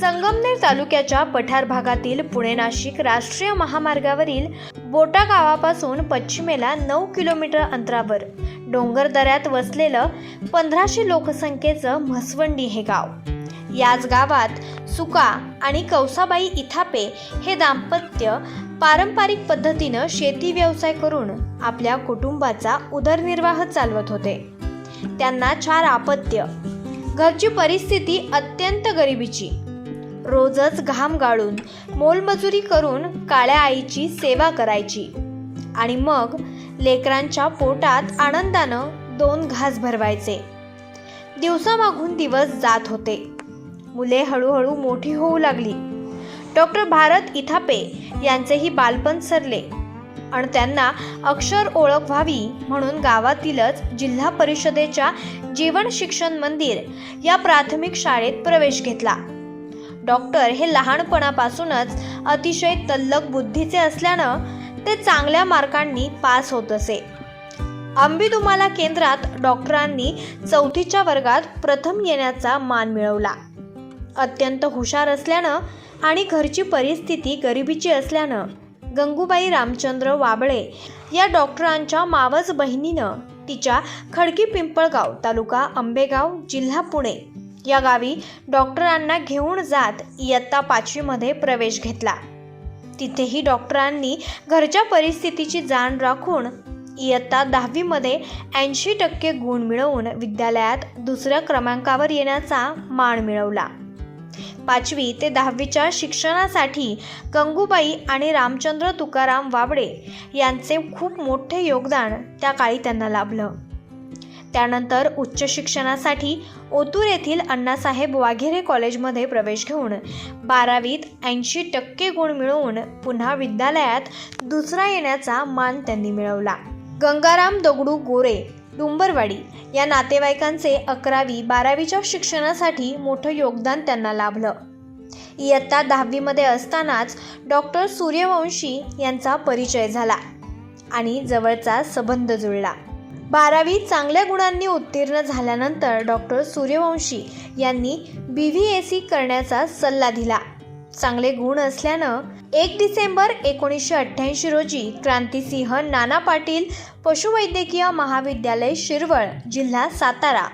संगमनेर तालुक्याच्या पठार भागातील पुणे नाशिक राष्ट्रीय महामार्गावरील बोटा गावापासून पश्चिमेला नऊ किलोमीटर अंतरावर डोंगर दऱ्यात वसलेलं पंधराशे लोकसंख्येचं म्हसवंडी हे गाव. याच गावात सुका आणि कौसाबाई इथापे हे दाम्पत्य पारंपरिक पद्धतीनं शेती व्यवसाय करून आपल्या कुटुंबाचा उदरनिर्वाह चालवत होते. त्यांना चार आपत्य. घरची परिस्थिती अत्यंत गरिबीची. रोजच घाम गाळून मोलमजुरी करून काळ्या आईची सेवा करायची. आणि मग लेकरांच्या पोटात आनंदानं दोन घास भरवायचे. दिवसामागून दिवस जात होते. मुले हळूहळू मोठी होऊ लागली. डॉक्टर भारत इथापे यांचेही बालपण सरले. आणि त्यांना अक्षर ओळख व्हावी म्हणून गावातीलच जिल्हा परिषदेच्या जीवन शिक्षण मंदिर या प्राथमिक शाळेत प्रवेश घेतला. डॉक्टर हे लहानपणापासूनच अतिशय तल्लक बुद्धीचे असल्यानं ते चांगल्या मार्कांनी पास होत असे. अंबिदुमाला केंद्रात डॉक्टरांनी चौथीच्या वर्गात प्रथम येण्याचा मान मिळवला. अत्यंत हुशार असल्यानं आणि घरची परिस्थिती गरिबीची असल्यानं गंगूबाई रामचंद्र वाबळे या डॉक्टरांच्या मावस बहिणीनं तिच्या खडकी पिंपळगाव तालुका आंबेगाव जिल्हा पुणे या गावी डॉक्टरांना घेऊन जात इयत्ता पाचवीमध्ये प्रवेश घेतला. तिथेही डॉक्टरांनी घरच्या परिस्थितीची जाण राखून इयत्ता दहावीमध्ये ऐंशी टक्के गुण मिळवून विद्यालयात दुसऱ्या क्रमांकावर येण्याचा मान मिळवला. पाचवी ते दहावीच्या शिक्षणासाठी गंगूबाई आणि रामचंद्र तुकाराम वाबडे यांचे खूप मोठे योगदान त्या काळी त्यांना लाभलं. त्यानंतर उच्च शिक्षणासाठी ओतूर येथील अण्णासाहेब वाघेरे कॉलेजमध्ये प्रवेश घेऊन बारावीत ऐंशी टक्के गुण मिळवून पुन्हा विद्यालयात दुसरा येण्याचा मान त्यांनी मिळवला. गंगाराम दगडू गोरे डुंबरवाडी या नातेवाईकांचे अकरावी बारावीच्या शिक्षणासाठी मोठं योगदान त्यांना लाभलं. इयत्ता दहावीमध्ये असतानाच डॉक्टर सूर्यवंशी यांचा परिचय झाला आणि जवळचा संबंध जुळला. बारावी चांगल्या गुणांनी उत्तीर्ण झाल्यानंतर डॉक्टर सूर्यवंशी यांनी बी व्ही ए सी करण्याचा सल्ला दिला. चांगले गुण असल्यानं एक डिसेंबर एकोणीसशे अठ्ठ्याऐंशी रोजी क्रांतिसिंह नाना पाटील पशुवैद्यकीय महाविद्यालय शिरवळ जिल्हा सातारा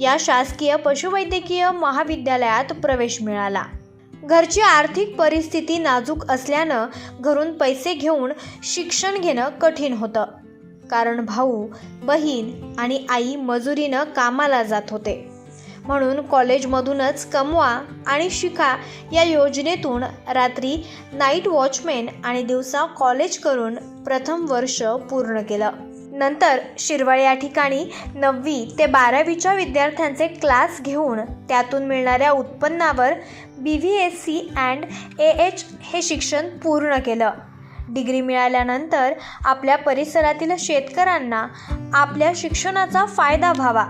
या शासकीय पशुवैद्यकीय महाविद्यालयात प्रवेश मिळाला. घरची आर्थिक परिस्थिती नाजूक असल्यानं घरून पैसे घेऊन शिक्षण घेणं कठीण होतं. कारण भाऊ बहीण आणि आई मजुरीनं कामाला जात होते. म्हणून कॉलेजमधूनच कमवा आणि शिका या योजनेतून रात्री नाईट वॉचमॅन आणि दिवसा कॉलेज करून प्रथम वर्ष पूर्ण केलं. नंतर शिरवळ या ठिकाणी नववी ते बारावीच्या विद्यार्थ्यांचे क्लास घेऊन त्यातून मिळणाऱ्या उत्पन्नावर B V S C and A H हे शिक्षण पूर्ण केलं. डिग्री मिळाल्यानंतर आपल्या परिसरातील शेतकऱ्यांना आपल्या शिक्षणाचा फायदा व्हावा.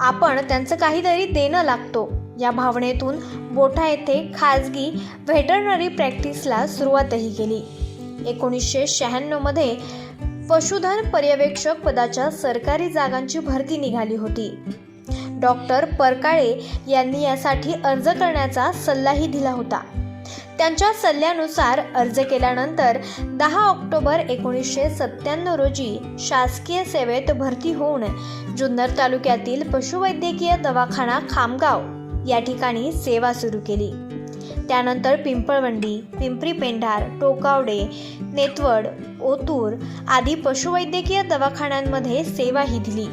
आपण त्यांचं काहीतरी देणं लागतो. या भावनेतून बोठा येथे खाजगी व्हेटरनरी प्रॅक्टिसला सुरुवातही केली. एकोणीसशे शहाण्णवमध्ये पशुधन पर्यवेक्षक पदाच्या सरकारी जागांची भरती निघाली होती. डॉक्टर परकाळे यांनी यासाठी अर्ज करण्याचा सल्लाही दिला होता. त्यांच्या सल्ल्यानुसार अर्ज केल्यानंतर दहा ऑक्टोबर एकोणीसशे सत्त्याण्णव रोजी शासकीय सेवेत भरती होऊन जुन्नर तालुक्यातील पशुवैद्यकीय दवाखाना खामगाव या ठिकाणी सेवा सुरू केली. त्यानंतर पिंपळवंडी पिंपरी पेंढार टोकावडे नेतवड ओतूर आदी पशुवैद्यकीय दवाखान्यांमध्ये सेवाही दिली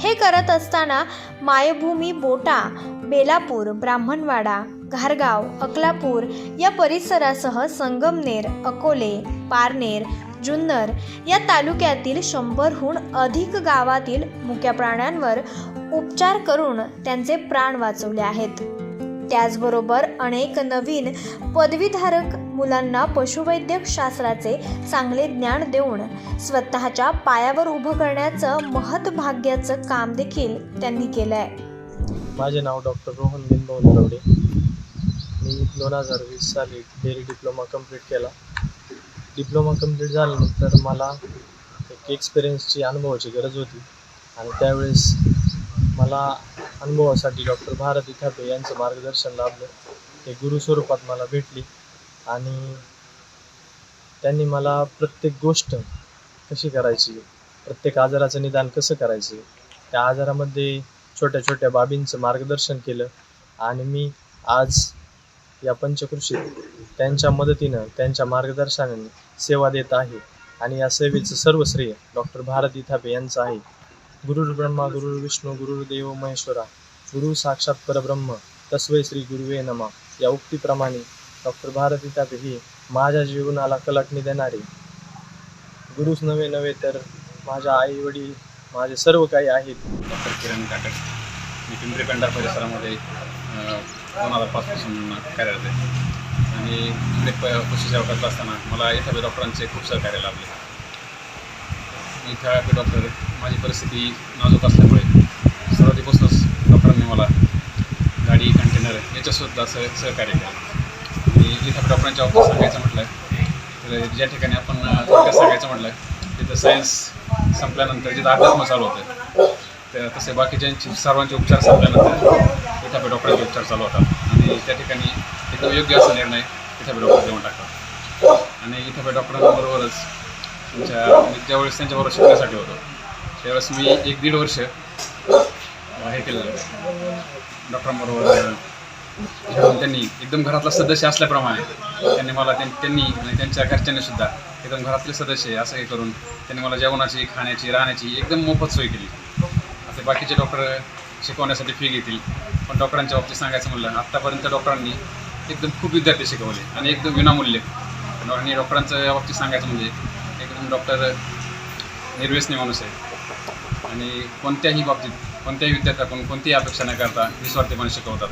हे करत असताना मायभूमी बोटा बेलापूर ब्राह्मणवाडा घारगाव अकलापूर या परिसरासह संगमनेर अकोले पारनेर जुन्नर या तालुक्यातील शंभरहून अधिक गावातील मुक्या प्राण्यांवर उपचार करून त्यांचे प्राण वाचवले आहेत. त्याचबरोबर अनेक नवीन पदवीधारक मुलांना पशुवैद्यक शास्त्राचे चांगले ज्ञान देऊन स्वतःच्या पायावर उभं करण्याचं महत्भाग्याचं काम देखील त्यांनी केलं आहे माझे नाव डॉक्टर रोहन बिंदू मी दोन हजार वीस साली डेअरी डिप्लोमा कंप्लीट केला. डिप्लोमा कंप्लीट झाल्यानंतर मला एक एक्सपिरियन्सची अनुभवाची गरज होती. आणि त्यावेळेस मला अनुभवासाठी डॉक्टर भारती ठाकरे यांचं मार्गदर्शन लाभलं. ते गुरु स्वरूपात मला भेटली. आणि त्यांनी मला प्रत्येक गोष्ट कशी करायची प्रत्येक आजाराचं निदान कसं करायचं त्या आजारामध्ये छोट्या छोट्या बाबींचं मार्गदर्शन केलं. आणि मी आज या पंचकृषीत त्यांच्या मदतीनं त्यांच्या मार्गदर्शनाने सेवा देत आहे. आणि या सेवेचं सर्व श्रेय डॉक्टर भारती थापे यांचं आहे. गुरुर ब्रह्मा गुरुर विष्णू गुरुर्देव महेश्वरा गुरु साक्षात परब्रह्म तस्वे श्री गुरुवे नमा. या उक्तीप्रमाणे डॉक्टर भारती तापे हे माझ्या जीवनाला कलाटणी देणारे गुरुच नव्हे नव्हे तर माझ्या आई वडील माझे सर्व काही आहेत. डॉक्टर किरण काटक. मी पिंपरी पेंढार परिसरामध्ये कोणाला दोन कार्यरत आहे आणि इकडे प पशुसेवा करत असताना मला इथं डॉक्टरांचे खूप सहकार्य लाभले. इथं डॉक्टर माझी परिस्थिती नाजूक असल्यामुळे सुरुवातीपासूनच डॉक्टरांनी मला गाडी कंटेनर याच्यासुद्धा सह सहकार्य केलं. आणि इथं डॉक्टरांच्या ऑफिस सांगायचं म्हटलं तर ज्या ठिकाणी आपण थोडक्यात सांगायचं म्हटलं तिथं सायन्स संपल्यानंतर जिथं अध्यात्म चालू होतं तर तसे बाकीच्यांची सर्वांचे उपचार संपल्यानंतर तिथं डॉक्टरचा उपचार चालू होता आणि त्या ठिकाणी एकदम योग्य असा निर्णय तिथं डॉक्टर देऊन टाकतात. आणि इथं डॉक्टरांबरोबरच तुमच्या मी ज्यावेळेस त्यांच्याबरोबर शिकण्यासाठी होतो त्यावेळेस मी एक दीड वर्ष हे केलं डॉक्टरांबरोबर त्यांनी एकदम घरातला सदस्य असल्याप्रमाणे त्यांनी मला त्यां- त्यांनी आणि त्यांच्या घरच्यांनी सुद्धा एकदम घरातले सदस्य असं हे करून त्यांनी मला जेवणाची खाण्याची राहण्याची एकदम मोफत सोय केली. असे बाकीचे डॉक्टर शिकवण्यासाठी फी घेतील पण डॉक्टरांच्या बाबतीत सांगायचं म्हणलं आत्तापर्यंत डॉक्टरांनी एकदम खूप विद्यार्थी शिकवले आणि एकदम विनामूल्य. आणि डॉक्टरांचं या बाबतीत सांगायचं म्हणजे एकदम डॉक्टर निर्व्यसनी माणूस आहे. आणि कोणत्याही बाबतीत कोणत्याही विद्यार्थ्याकडून कोणतीही अपेक्षा न करता निस्वार्थीपणे शिकवतात.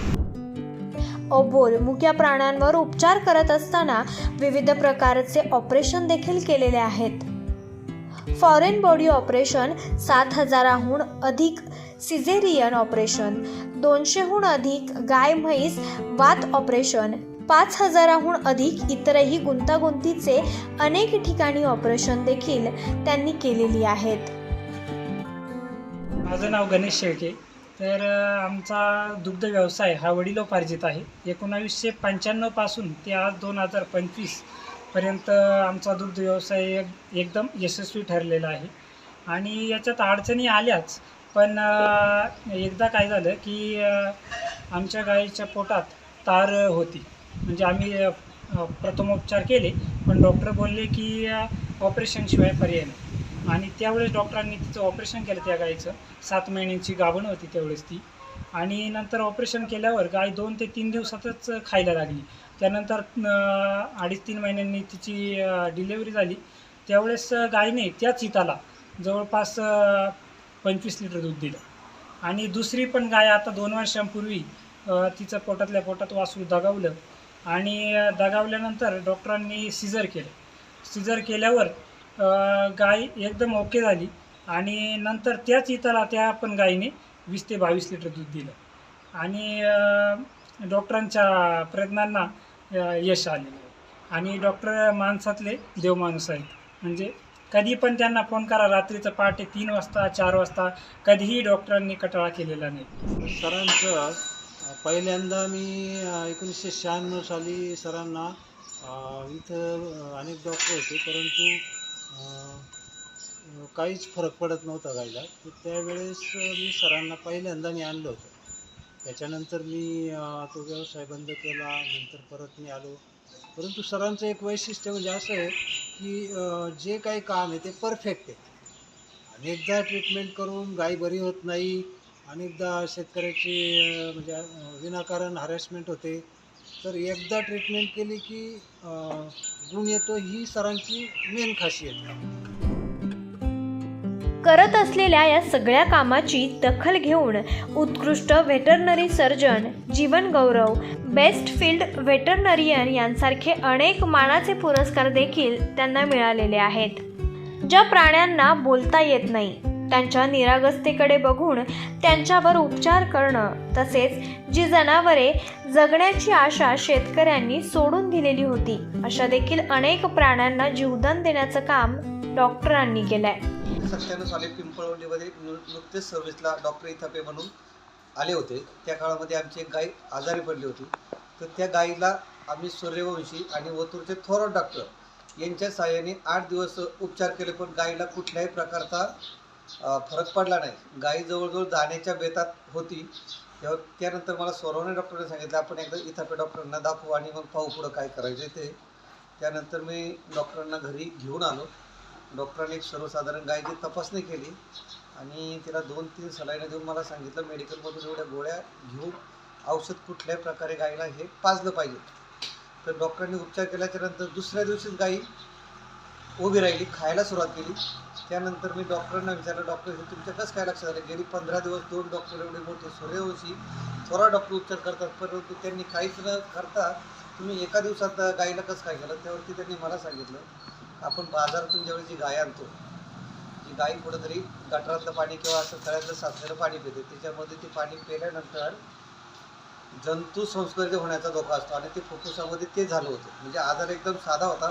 अबोल मुक्या प्राण्यांवर उपचार करत असताना विविध प्रकारचे ऑपरेशन देखील केलेले आहेत. फॉरेन बॉडी ऑपरेशन सात हजाराहून अधिक सिझेरियन ऑपरेशन दोनशेहून अधिक गाय म्हैस वात ऑपरेशन पाच हजाराहून अधिक इतरही गुंतागुंतीचे अनेक ठिकाणी ऑपरेशन देखील त्यांनी केलेली आहेत. माझं नाव गणेश शेळके. तर आमचा दुग्ध व्यवसाय हा वडिलोपार्जित आहे. एकोणावीसशे पंच्याण्णवपासून ते आज दोन हजार पंचवीस पर्यंत आमचा दुग्ध व्यवसाय एक- एकदम यशस्वी ठरलेला आहे. आणि याच्यात अडचणी आल्याच पण एकदा काय झालं की आमच्या गाईच्या पोटात तार होती. म्हणजे आम्ही प्रथमोपचार केले पण डॉक्टर बोलले की ऑपरेशनशिवाय पर्याय नाही. आणि त्यावेळेस डॉक्टरांनी तिचं ऑपरेशन केलं त्या गाईचं. सात महिन्यांची गाभण होती त्यावेळेस ती. आणि नंतर ऑपरेशन केल्यावर गाय दोन ते तीन दिवसातच खायला लागली. त्यानंतर अडीच तीन महिन्यांनी तिची डिलेवरी झाली. त्यावेळेस गायीने त्याच हिताला जवळपास पंचवीस लिटर दूध दिलं. आणि दुसरी पण गाय आता दोन वर्षांपूर्वी तिचं पोटातल्या पोटात वासरू दगावलं आणि दगावल्यानंतर डॉक्टरांनी सिजर केलं. सिजर केल्यावर गाय एकदम ओके झाली आणि नंतर त्याच इताला त्या पण गायीने वीस ते बावीस लिटर दूध दिलं. आणि डॉक्टरांच्या प्रयत्नांना यश आलेलं आहे आणि डॉक्टर माणसातले देवमाणूस आहेत. म्हणजे कधी पण त्यांना फोन करा रात्रीचं पहाटे तीन वाजता चार वाजता कधीही डॉक्टरांनी कटाळा केलेला नाही. सरांचं पहिल्यांदा मी एकोणीसशे शहाण्णव साली सरांना इथं अनेक डॉक्टर होते परंतु काहीच फरक पडत नव्हता गायला. तर त्यावेळेस मी सरांना पहिल्यांदा मी आणलं होतं. त्याच्यानंतर मी तो व्यवसाय बंद केला नंतर परत मी आलो. परंतु सरांचं एक वैशिष्ट्य म्हणजे असं आहे की जे काही काम आहे ते परफेक्ट आहे. अनेकदा ट्रीटमेंट करून गाय बरी होत नाही अनेकदा शेतकऱ्याची म्हणजे विनाकारण हॅरेसमेंट होते तर एकदा ट्रीटमेंट केली की गुण येतो ही सरांची मेन खासियत. आहे करत असलेल्या या सगळ्या कामाची दखल घेऊन उत्कृष्ट व्हेटरनरी सर्जन जीवन गौरव बेस्ट फील्ड व्हेटरनरियन यांसारखे अनेक मानाचे पुरस्कार देखील त्यांना मिळालेले आहेत. ज्या प्राण्यांना बोलता येत नाही त्यांच्या निरागसतेकडे बघून त्यांच्यावर उपचार करणं तसेच जी जनावरे जगण्याची आशा शेतकऱ्यांनी सोडून दिलेली होती अशा देखील अनेक प्राण्यांना जीवदान देण्याचं काम डॉक्टरांनी केलंय. सत्त्याण्णव साली पिंपळवलीमध्ये नु नुकतेच सर्व्हिसला डॉक्टर इथापे म्हणून आले होते. त्या काळामध्ये आमची एक गाय आजारी पडली होती. तर त्या गाईला आम्ही सूर्यवंशी आणि वतूरचे थोरात डॉक्टर यांच्या सहाय्याने आठ दिवस उपचार केले पण गाईला कुठल्याही प्रकारचा फरक पडला नाही. गायी जवळजवळ जाण्याच्या बेतात होती. तेव्हा त्यानंतर मला सोरवणे डॉक्टरने सांगितलं आपण एकदा इथापे डॉक्टरांना दाखवू आणि मग पाहू पुढं काय करायचं ते त्यानंतर मी डॉक्टरांना घरी घेऊन आलो. डॉक्टरांनी एक सर्वसाधारण गायची तपासणी केली आणि तिला दोन तीन सलाईनं देऊन मला सांगितलं मेडिकलमधून एवढ्या गोळ्या घेऊन औषध कुठल्याही प्रकारे गायला हे पाजलं पाहिजे. तर डॉक्टरांनी उपचार केल्याच्यानंतर दुसऱ्या दिवशीच गाई उभी राहिली खायला सुरुवात केली. त्यानंतर मी डॉक्टरांना विचारलं डॉक्टर हे तुमच्या कसं काय लक्षात आलं? गेली पंधरा दिवस दोन डॉक्टर एवढे मोठे सूर्यवंशी थोडा डॉक्टर उपचार करतात परंतु त्यांनी काहीच न करता तुम्ही एका दिवसात गाईला कसं काय केलं? त्यावरती त्यांनी मला सांगितलं आपण बाजारातून ज्यावेळी जी गाय आणतो ती गाय कुठंतरी गटारातलं पाणी किंवा असं तळ्यातलं साचलेलं पाणी पिते त्याच्यामध्ये ते पाणी पिल्यानंतर जंतू संसर्ग होण्याचा धोका असतो आणि ते फुफ्फुसामध्ये ते झालं होतं. म्हणजे आजार एकदम साधा होता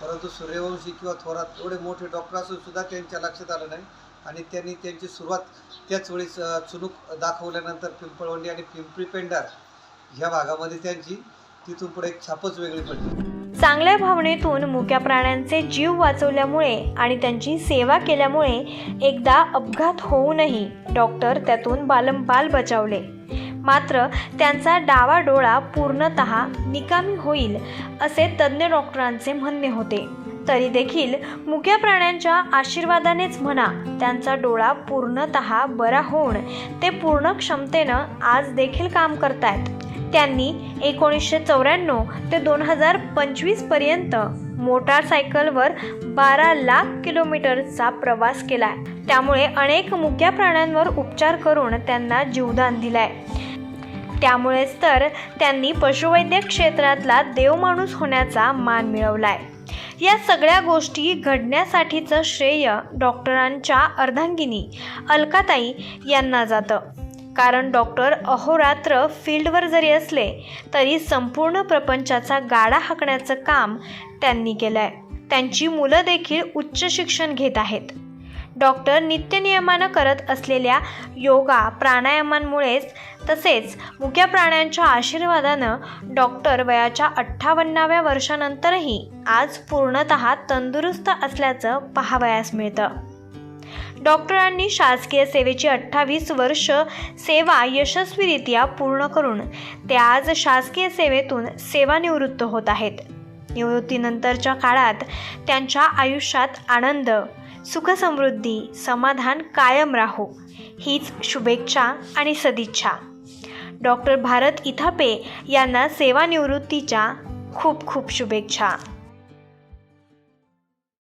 परंतु सूर्यवंशी किंवा थोरात एवढे मोठे डॉक्टर असून सुद्धा त्यांच्या लक्षात आलं नाही आणि त्यांनी त्यांची सुरुवात त्याच वेळेस चुनूक दाखवल्यानंतर पिंपळवंडी आणि पिंपरी पेंडार ह्या भागामध्ये त्यांची तिथून पुढे एक छापच वेगळी पडली. चांगल्या भावनेतून मुक्या प्राण्यांचे जीव वाचवल्यामुळे आणि त्यांची सेवा केल्यामुळे एकदा अपघात होऊनही डॉक्टर त्यातून बालंबाल बचावले. मात्र त्यांचा डावा डोळा पूर्णत निकामी होईल असे तज्ज्ञ डॉक्टरांचे म्हणणे होते. तरी देखील मुक्या प्राण्यांच्या आशीर्वादानेच म्हणा त्यांचा डोळा पूर्णत बरा होऊन ते पूर्ण क्षमतेनं आज देखील काम करतायत. त्यांनी एकोणीसशे चौऱ्याण्णव ते दोन हजार पंचवीसपर्यंत मोटारसायकलवर बारा लाख किलोमीटरचा प्रवास केलाय. त्यामुळे अनेक मुक्या प्राण्यांवर उपचार करून त्यांना जीवदान दिलाय. त्यामुळेच तर त्यांनी पशुवैद्यक क्षेत्रातला देवमाणूस होण्याचा मान मिळवलाय. या सगळ्या गोष्टी घडण्यासाठीचं श्रेय डॉक्टरांच्या अर्धांगिनी अलकाताई यांना जातं. कारण डॉक्टर अहोरात्र फील्डवर जरी असले तरी संपूर्ण प्रपंचाचा गाडा हाकण्याचं काम त्यांनी केलं आहे त्यांची मुलं देखील उच्च शिक्षण घेत आहेत. डॉक्टर नित्यनियमानं करत असलेल्या योगा प्राणायामांमुळेच तसेच मुक्या प्राण्यांच्या आशीर्वादानं डॉक्टर वयाच्या अठ्ठावन्नाव्या वर्षानंतरही आज पूर्णत तंदुरुस्त असल्याचं पाहावयास मिळतं. डॉक्टरांनी शासकीय सेवेची अठ्ठावीस वर्ष सेवा यशस्वीरित्या पूर्ण करून ते आज शासकीय सेवेतून सेवानिवृत्त होत आहेत. निवृत्तीनंतरच्या काळात त्यांच्या आयुष्यात आनंद सुखसमृद्धी समाधान कायम राहो हीच शुभेच्छा आणि सदिच्छा. डॉक्टर भारत इथापे यांना सेवानिवृत्तीच्या खूप खूप शुभेच्छा.